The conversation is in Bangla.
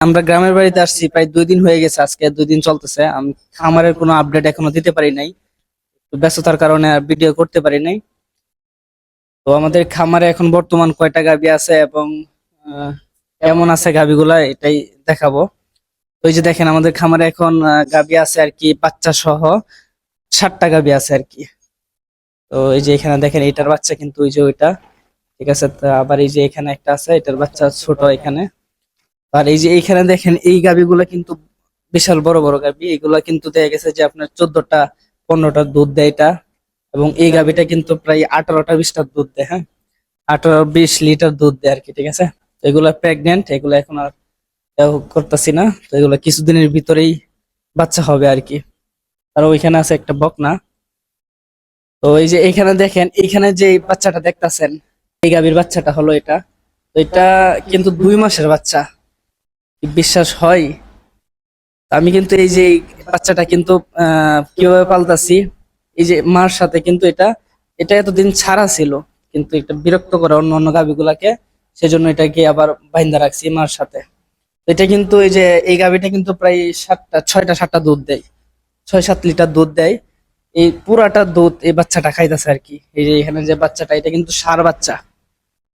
আমরা গ্রামের বাড়িতে আসছি, প্রায় দুই দিন হয়ে গেছে আজকে, দুই দিন চলতেছে। আমি, খামারের কোনো আপডেট এখনও দিতে পারি নাই। ব্যস্ততার কারণে আর ভিডিও করতে পারি নাই। তো আমাদের খামারে এখন বর্তমান কয়টা গাভি আছে এবং কেমন আছে গাভিগুলা এটাই দেখাবো। ওই যে দেখেন, আমাদের খামারে এখন গাভি আছে আর কি, বাচ্চা সহ ষাটটা গাভি আছে আর কি। তো এই যে এখানে দেখেন এটার বাচ্চা কিন্তু ওই যে ওইটা। ঠিক আছে আবার এই যে এখানে একটা আছে, এটার বাচ্চা ছোট এখানে। আর এই যে এইখানে দেখেন, এই গাভিগুলা কিন্তু বিশাল বড় বড় গাভি। এগুলা কিন্তু দেখা গেছে যে আপনার চোদ্দটা, পনেরোটা দুধ দেয় এটা। এবং এই গাভিটা কিন্তু প্রায় আঠারোটা, বিশটা দুধ দেয় হ্যাঁ? আঠারো, বিশ লিটার দুধ দেয় আর কি, ঠিক আছে? এগুলা প্রেগনেন্ট এগুলো এখন আর করতেছি না। তো এগুলো কিছুদিনের ভিতরেই বাচ্চা হবে আর কি। আর ওইখানে আছে একটা বকনা। তো এই যে এখানে দেখেন, এইখানে যে বাচ্চাটা দেখতাছেন, এই গাভীর বাচ্চাটা হলো এটা। এটা কিন্তু দুই মাসের বাচ্চা। বিশ্বাস হয়। আমি কিন্তু এই যে বাচ্চাটা কিন্তু কীভাবে পাল্টাছি এই যে মার সাথে কিন্তু এটা এটা এতদিন ছাড়া ছিল, কিন্তু এটা বিরক্ত করে অন্য অন্য গাভিগুলাকে, সেজন্য এটাকে আবার বাইন্দা রাখছি মার সাথে। এটা কিন্তু এই যে, এই গাভিটা কিন্তু প্রায় সাতটা, ছয়টা, সাতটা দুধ দেয়। ছয়, সাত লিটার দুধ দেয়। এই পুরাটা দুধ এই বাচ্চাটা খাইতেছে আর কি। এই যে এখানে যে বাচ্চাটা, এটা কিন্তু সার বাচ্চা।